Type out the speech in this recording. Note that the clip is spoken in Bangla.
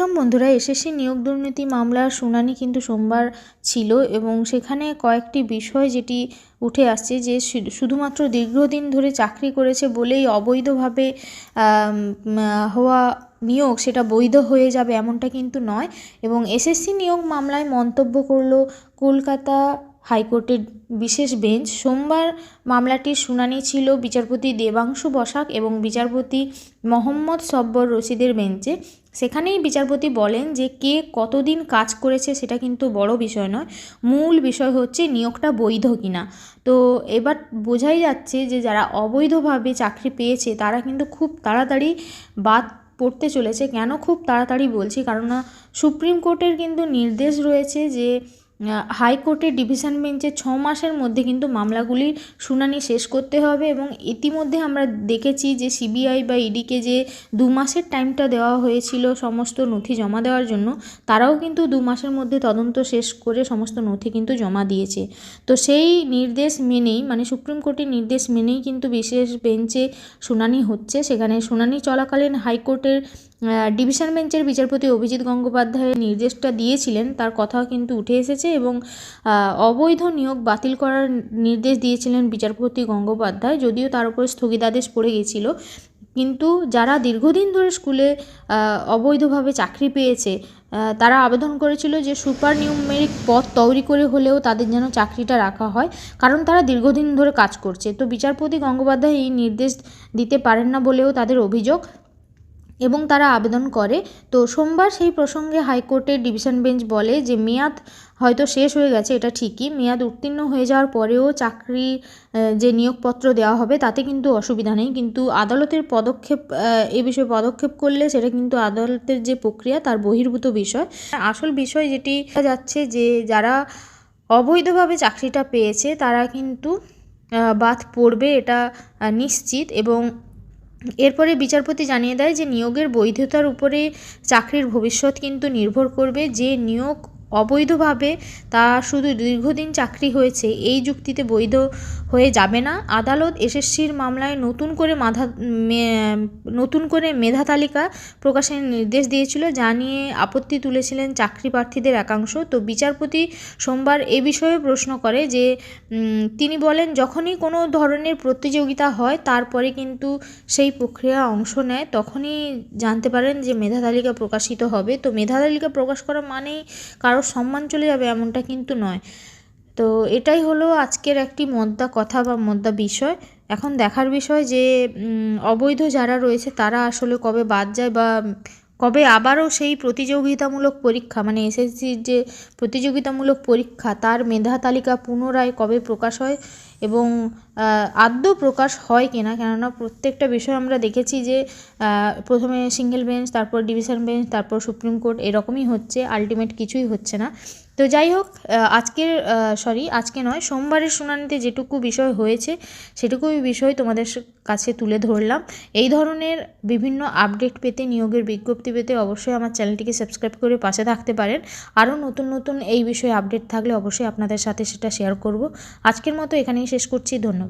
ওয়েলকাম বন্ধুরা এসএসসি নিয়োগ দুর্নীতি মামলার শুনানি কিন্তু সোমবার ছিল এবং সেখানে কয়েকটি বিষয় যেটি উঠে আসছে যে শুধুমাত্র দীর্ঘদিন ধরে চাকরি করেছে বলেই অবৈধভাবে হওয়া নিয়োগ সেটা বৈধ হয়ে যাবে এমনটা কিন্তু নয়। এবং এসএসসি নিয়োগ মামলায় মন্তব্য করল কলকাতা হাইকোর্টের বিশেষ বেঞ্চ। সোমবার মামলাটির শুনানি ছিল বিচারপতি দেবাংশু বসাক এবং বিচারপতি মোহাম্মদ সব্বর রশিদের বেঞ্চে। সেখানেই বিচারপতি বলেন যে কে কতদিন কাজ করেছে সেটা কিন্তু বড় বিষয় নয়, মূল বিষয় হচ্ছে নিয়োগটা বৈধ কিনা। তো এবার বোঝাই যাচ্ছে যে যারা অবৈধভাবে চাকরি পেয়েছে তারা কিন্তু খুব তাড়াতাড়ি বাদ পড়তে চলেছে। কেন খুব তাড়াতাড়ি বলছি? কারণ সুপ্রিম কোর্টের কিন্তু নির্দেশ রয়েছে যে হাইকোর্টের ডিভিশন বেঞ্চে ছ মাসের মধ্যে কিন্তু মামলাগুলির শুনানি শেষ করতে হবে এবং ইতিমধ্যে আমরা দেখেছি যে সিবিআই বা ইডিকে যে দু মাসের টাইমটা দেওয়া হয়েছিল সমস্ত নথি জমা দেওয়ার জন্য, তারাও কিন্তু দু মাসের মধ্যে তদন্ত শেষ করে সমস্ত নথি কিন্তু জমা দিয়েছে। তো সেই নির্দেশ মেনেই মানে সুপ্রিম কোর্টের নির্দেশ মেনেই কিন্তু বিশেষ বেঞ্চে শুনানি হচ্ছে। সেখানে শুনানি চলাকালীন হাইকোর্টের ডিভিশন বেঞ্চের বিচারপতি অভিজিৎ গঙ্গোপাধ্যায়ের নির্দেশটা দিয়েছিলেন, তার কথাও কিন্তু উঠে এসেছে এবং অবৈধ নিয়োগ বাতিল করার নির্দেশ দিয়েছিলেন বিচারপতি গঙ্গোপাধ্যায়, যদিও তার উপর স্থগিতাদেশ পড়ে গেছিল কিন্তু যারা দীর্ঘদিন ধরে স্কুলে অবৈধভাবে চাকরি পেয়েছে তারা আবেদন করেছিল যে সুপার নিউমেরিক পদ তৈরি করে হলেও তাদের যেন চাকরিটা রাখা হয়, কারণ তারা দীর্ঘদিন ধরে কাজ করছে। তো বিচারপতি গঙ্গোপাধ্যায় এই নির্দেশ দিতে পারেন না বলেও তাদের অভিযোগ। এবং তারা আবেদন করে। তো সোমবার সেই প্রসঙ্গে হাইকোর্টের ডিভিশন বেঞ্চ বলে যে, মেয়াদ হয়তো শেষ হয়ে গেছে, এটা ঠিকই। মেয়াদ উত্তীর্ণ হয়ে যাওয়ার পরেও চাকরি যে নিয়োগপত্র দেওয়া হবে, তাতে কিন্তু অসুবিধা নেই। কিন্তু আদালতের পদক্ষেপ, এ বিষয়ে পদক্ষেপ করলে সেটা কিন্তু আদালতের যে প্রক্রিয়া, তার বহির্ভূত বিষয়। আসল বিষয় যেটি যাচ্ছে যে, যারা অবৈধভাবে চাকরিটা পেয়েছে, তারা কিন্তু বাদ পড়বে, এটা নিশ্চিত। এবং এরপরে বিচারপতি জানিয়ে দেয় যে নিয়োগের বৈধতার উপরে চাকরির ভবিষ্যৎ কিন্তু নির্ভর করবে যে নিয়োগ অবৈধভাবে তা শুধু দীর্ঘদিন চাকরি হয়েছে, এই যুক্তিতে বৈধ হয়ে যাবে না। আদালত এসএসসির মামলায় নতুন করে মাধা নতুন করে মেধা তালিকা প্রকাশের নির্দেশ দিয়েছিল, যা নিয়ে আপত্তি তুলেছিলেন চাকরি প্রার্থীদের একাংশ। তো বিচারপতি সোমবার এ বিষয়ে প্রশ্ন করে যে তিনি বলেন, যখনই কোনো ধরনের প্রতিযোগিতা হয়, তারপরে কিন্তু সেই প্রক্রিয়া অংশ নেয়। তখনই জানতে পারেন যে মেধা তালিকা প্রকাশিত হবে। তো মেধা তালিকা প্রকাশ করা মানেই কারোর সম্মান চলে যাবে এমনটা কিন্তু নয়। তো এটাই হলো আজকের একটি মদ্দা কথা বা মদ্দা বিষয়। এখন দেখার বিষয় যে অবৈধ যারা রয়েছে তারা আসলে কবে বাদ যায় বা কবে আবারও সেই প্রতিযোগিতামূলক পরীক্ষা মানে এসএসসির যে প্রতিযোগিতামূলক পরীক্ষা, তার মেধা তালিকা পুনরায় কবে প্রকাশ হয় এবং আদৌ প্রকাশ হয় কিনা, কেননা প্রত্যেকটা বিষয় আমরা দেখেছি যে প্রথমে সিঙ্গেল বেঞ্চ, তারপর ডিভিশন বেঞ্চ, তারপর সুপ্রিম কোর্ট, এরকমই হচ্ছে, আলটিমেট কিছুই হচ্ছে না। তো যাই হোক আজকের সরি আজকে নয়, সোমবারের শুনানিতে যেটুকু বিষয় হয়েছে, সেটুকুই বিষয় তোমাদের কাছে তুলে ধরলাম। এই ধরনের বিভিন্ন আপডেট পেতে, নিয়োগের বিজ্ঞপ্তি পেতে অবশ্যই আমার চ্যানেলটিকে সাবস্ক্রাইব করে পাশে থাকতে পারেন। আরও নতুন নতুন এই বিষয়ে আপডেট থাকলে অবশ্যই আপনাদের সাথে সেটা শেয়ার করব। আজকের মতো এখানেই শেষ করছি, ধন্যবাদ।